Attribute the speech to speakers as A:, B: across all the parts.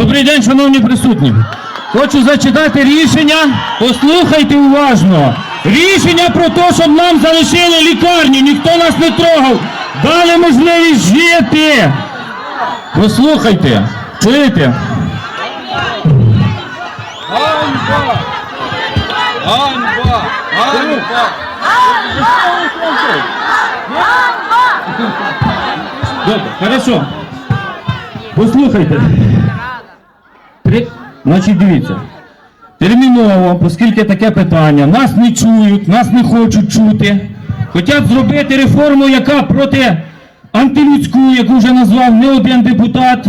A: Добрий день, шановні присутні. Хочу зачитати рішення. Послухайте уважно. Рішення про те, щоб нам залишили лікарню, ніхто нас не трогав. Дали можливість жити. Послухайте, чуєте?
B: Ганьба! Ганьба! Ганьба!
A: Добре, хорошо. Послухайте. Значить, дивіться. Терміново, оскільки таке питання, нас не чують, нас не хочуть чути. Хотять зробити реформу, яка проти антилюдську, яку вже назвав не один депутат.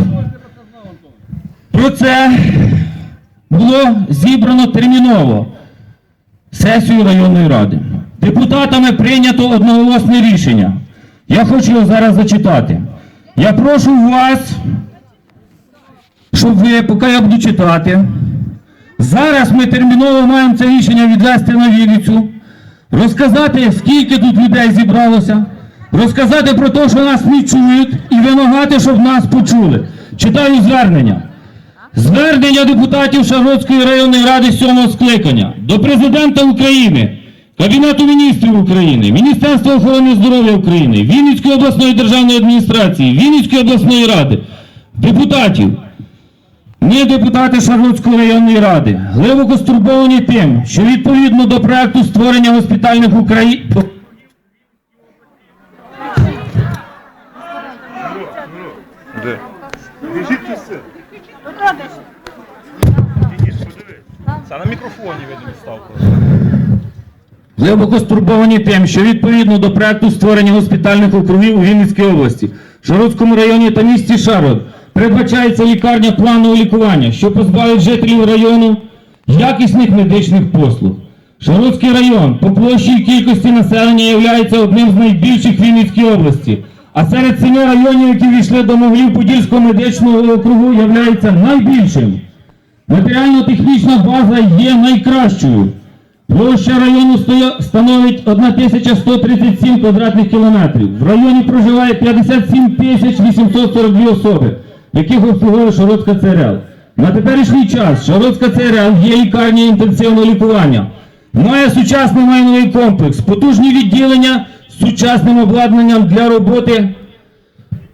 A: Про це було зібрано терміново сесію районної ради. Депутатами прийнято одноголосне рішення. Я хочу його зараз зачитати. Я прошу вас, щоб ви, поки я буду читати, зараз ми терміново маємо це рішення відвести на Вінницю, розказати, скільки тут людей зібралося, розказати про те, що нас не чують, і вимагати, щоб нас почули. Читаю звернення. Звернення депутатів Шаргородської районної ради сьомого скликання до Президента України, Кабінету міністрів України, Міністерства охорони здоров'я України, Вінницької обласної державної адміністрації, Вінницької обласної ради, депутатів. Ми, депутати Шарлотської районної ради, глибоко стурбовані тим, що відповідно до проекту створення госпітальних Україн.
C: Це на мікрофоні видно став.
A: Глибоко стурбовані тим, що відповідно до проекту створення госпітальних округів у Вінницькій області, Шародському районі та місті Шарод передбачається лікарня планового лікування, що позбавить жителів району якісних медичних послуг. Шародський район по площі і кількості населення є одним з найбільших в Вінницькій області, а серед семи районів, які війшли до Могилів Подільського медичного округу, є найбільшим. Матеріально-технічна база є найкращою. Площа району становить 1137 квадратних кілометрів. В районі проживає 57 тисяч 842 особи, яких обслуговує Шародська ЦРЛ. На теперішній час Шародська ЦРЛ є лікарня інтенсивного лікування. Має сучасний майновий комплекс, потужні відділення з сучасним обладнанням для роботи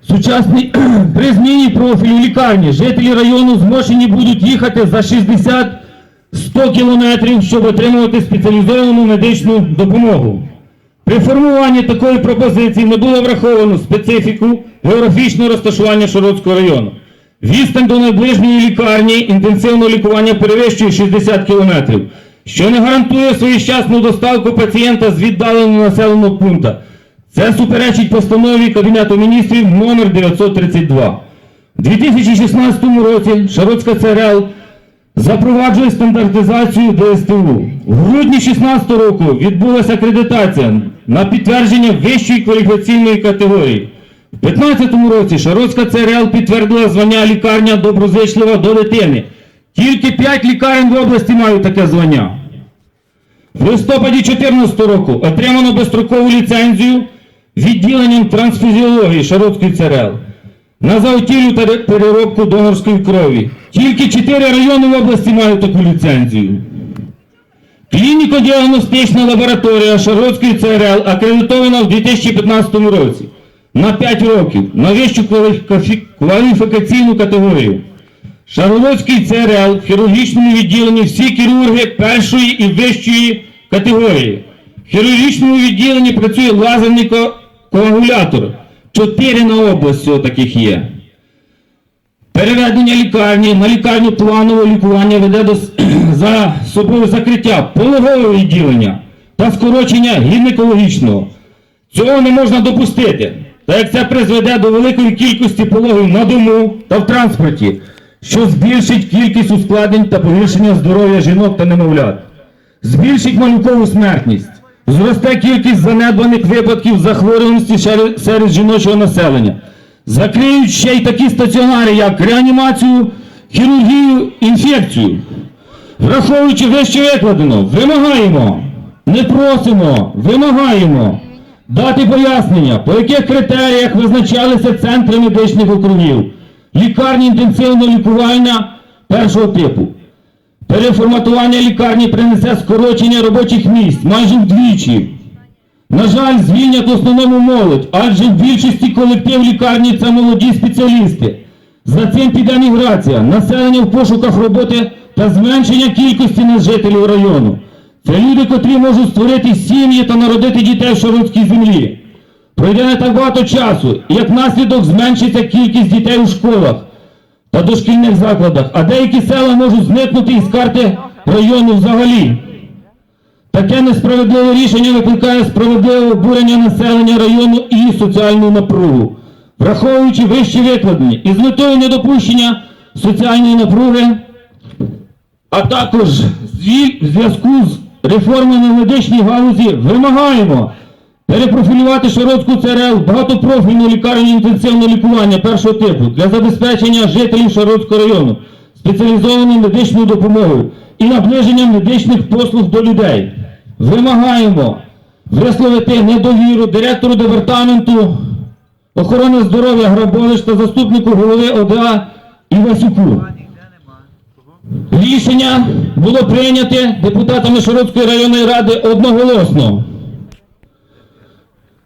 A: Сучасний при зміні профілю лікарні жителі району змушені будуть їхати за 60-100 кілометрів, щоб отримувати спеціалізовану медичну допомогу. При формуванні такої пропозиції не було враховано специфіку географічного розташування Широтського району. Відстань до найближньої лікарні інтенсивного лікування перевищує 60 кілометрів, що не гарантує своєчасну доставку пацієнта з віддаленого населеного пункту. Це суперечить постанові Кабінету міністрів номер 932. У 2016 році Шароцька ЦРЛ запроваджує стандартизацію ДСТУ. В грудні 2016 року відбулася акредитація на підтвердження вищої кваліфікаційної категорії. У 2015 році Шароцька ЦРЛ підтвердила звання лікарня доброзичлива до дитини. Тільки 5 лікарень в області мають таке звання. В листопаді 2014 року отримано безстрокову ліцензію відділенням трансфузіології Шаротської ЦРЛ на заготівлю та переробку донорської крові. Тільки 4 райони в області мають таку ліцензію. Клініко-діагностична лабораторія Шаротської ЦРЛ акредитована в 2015 році на 5 років на вищу кваліфікаційну категорію. Шарлотський ЦРЛ в хірургічному відділенні всі хірурги першої і вищої категорії. В хірургічному відділенні працює лазерний ко- коагулятор. Чотири на область таких є. Переведення лікарні на лікарню планового лікування веде до за собою закриття пологового відділення та скорочення гінекологічного. Цього не можна допустити, так як це призведе до великої кількості пологів на дому та в транспорті, що збільшить кількість ускладнень та погіршення здоров'я жінок та немовлят, збільшить малюкову смертність, зросте кількість занедбаних випадків захворюваності серед жіночого населення, закриють ще й такі стаціонари, як реанімацію, хірургію, інфекцію. Враховуючи вище викладено, вимагаємо, не просимо, вимагаємо дати пояснення, по яких критеріях визначалися центри медичних округів, лікарні інтенсивного лікування першого типу. Переформатування лікарні принесе скорочення робочих місць майже вдвічі. На жаль, звільнять основному молодь, адже в більшості колектив лікарні це молоді спеціалісти. За цим піде міграція, населення в пошуках роботи та зменшення кількості нас жителів району. Це люди, котрі можуть створити сім'ї та народити дітей в широкій землі. Пройде не так багато часу, і як наслідок зменшиться кількість дітей у школах та дошкільних закладах, а деякі села можуть зникнути із карти району взагалі. Таке несправедливе рішення викликає справедливе обурення населення району і соціальну напругу. Враховуючи вище викладені і з метою недопущення соціальної напруги, а також в зв'язку з реформами в медичній галузі вимагаємо перепрофілювати Широтську ЦРЛ багатопрофільну лікарню інтенсивного лікування першого типу для забезпечення жителів Широтського району спеціалізованою медичною допомогою і наближенням медичних послуг до людей. Вимагаємо висловити недовіру директору департаменту охорони здоров'я Грабович та заступнику голови ОДА Івасюку. Рішення було прийняте депутатами Широтської районної ради одноголосно.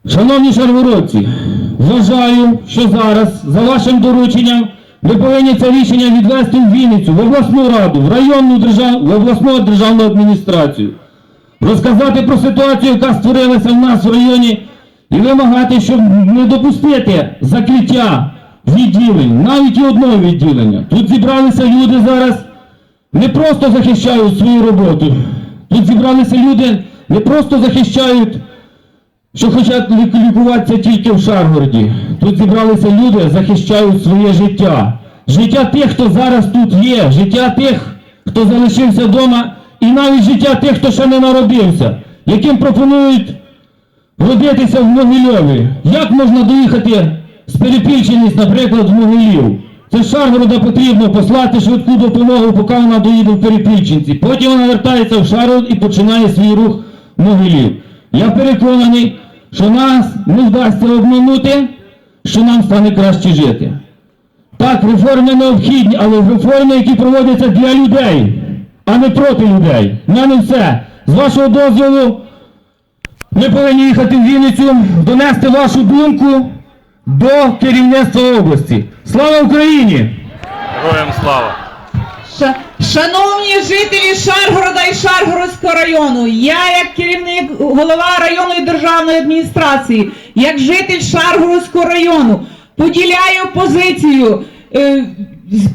A: Шановні шаргородці, вважаю, що зараз за вашим дорученням ви повинні це рішення відвести в Вінницю, в обласну раду, в районну держав... в обласну державну адміністрацію, розказати про ситуацію, яка створилася в нас в районі, і вимагати, щоб не допустити закриття відділень, навіть і одного відділення. Тут зібралися люди зараз не просто захищають свою роботу. Тут зібралися люди, не просто захищають що хочуть лік- лікуватися тільки в Шаргороді. Тут зібралися люди, захищають своє життя. Життя тих, хто зараз тут є, життя тих, хто залишився вдома, і навіть життя тих, хто ще не народився, яким пропонують родитися в Могильові. Як можна доїхати з Перепільчиність, наприклад, в Могилів? Це Шаргорода потрібно послати швидку допомогу, поки вона доїде в Перепільчинці. Потім вона вертається в Шаргород і починає свій рух Могилів. Я переконаний, що нас не вдасться обманути, що нам стане краще жити. Так, реформи необхідні, але реформи, які проводяться для людей, а не проти людей. В мене все. З вашого дозволу ми повинні їхати в Вінницю, донести вашу думку до керівництва області. Слава Україні!
C: Героям слава!
D: Шановні жителі Шаргорода і Шаргородського району, я як керівник голова районної державної адміністрації, як житель Шаргородського району, поділяю позицію. е,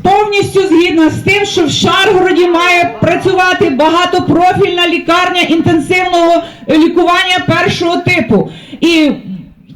D: Повністю згідна з тим, що в Шаргороді має працювати багатопрофільна лікарня інтенсивного лікування першого типу. І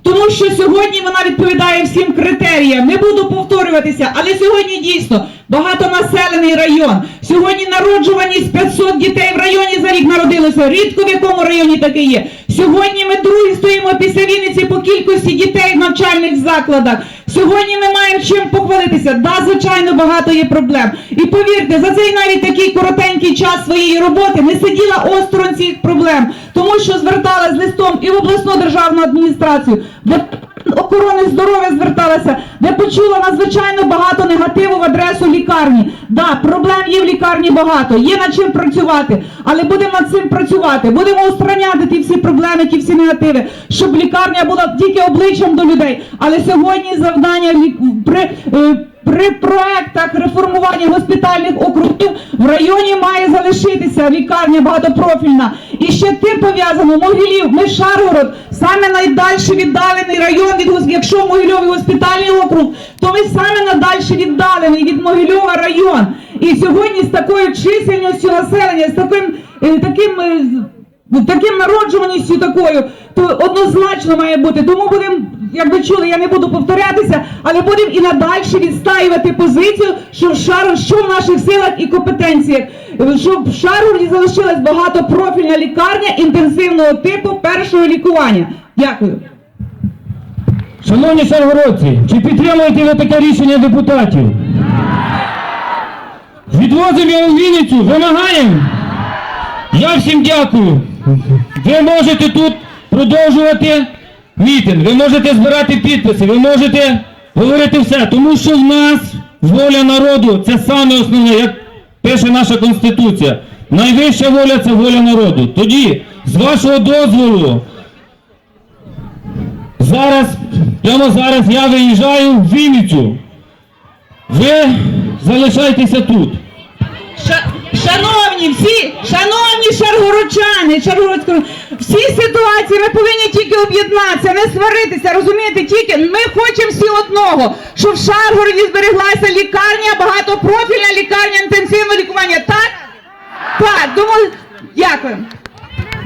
D: тому що сьогодні вона відповідає всім критеріям. Не буду повторюватися, але сьогодні дійсно багатонаселений район. Сьогодні народжуваність 500 дітей в районі за рік народилося. Рідко в якому районі таке є. Сьогодні ми другі стоїмо після Вінниці по кількості дітей в навчальних закладах. Сьогодні ми маємо чим похвалитися. Да, звичайно, багато є проблем. І повірте, за цей навіть такий коротенький час своєї роботи не сиділа осторонь цих проблем, тому що зверталась листом і в обласну державну адміністрацію, охорони здоров'я зверталася, де почула надзвичайно багато негативу в адресу лікарні. Да, проблем є в лікарні багато, є над чим працювати, але будемо над цим працювати. Будемо устраняти ті всі проблеми, ті всі негативи, щоб лікарня була тільки обличчям до людей. Але сьогодні завдання при. Е, при проектах реформування госпітальних округів в районі має залишитися лікарня багатопрофільна. І ще тим пов'язано Могилів, ми Шаргород, саме найдальше віддалений район від якщо в Могильові госпітальний округ, то ми саме найдальше віддалений від Могильова район. І сьогодні з такою чисельністю населення, з таким е, таким. Ну, таким народжуваністю такою, то однозначно має бути. Тому будемо, як ви чули, я не буду повторятися, але будемо і надальше відстаювати позицію, що в шар, що в наших силах і компетенціях, щоб в Шаргороді залишилась багатопрофільна лікарня інтенсивного типу першого лікування. Дякую.
A: Шановні шаргородці, чи підтримуєте ви таке рішення депутатів? Відвозимо його в Вінницю, вимагаємо. Я всім дякую. Ви можете тут продовжувати мітинг, ви можете збирати підписи, ви можете говорити все, тому що в нас воля народу це саме основне, як пише наша Конституція. Найвища воля це воля народу. Тоді, з вашого дозволу, зараз, прямо зараз я виїжджаю в Вінницю. Ви залишайтеся тут.
D: Ша- Шановні, всі, шановні шаргородчани, шаргородські, всі ситуації ми повинні тільки об'єднатися, не сваритися, розумієте, тільки ми хочемо всі одного, щоб в Шаргороді збереглася лікарня, багатопрофільна лікарня інтенсивного лікування. Так? Так, думаю, дякую.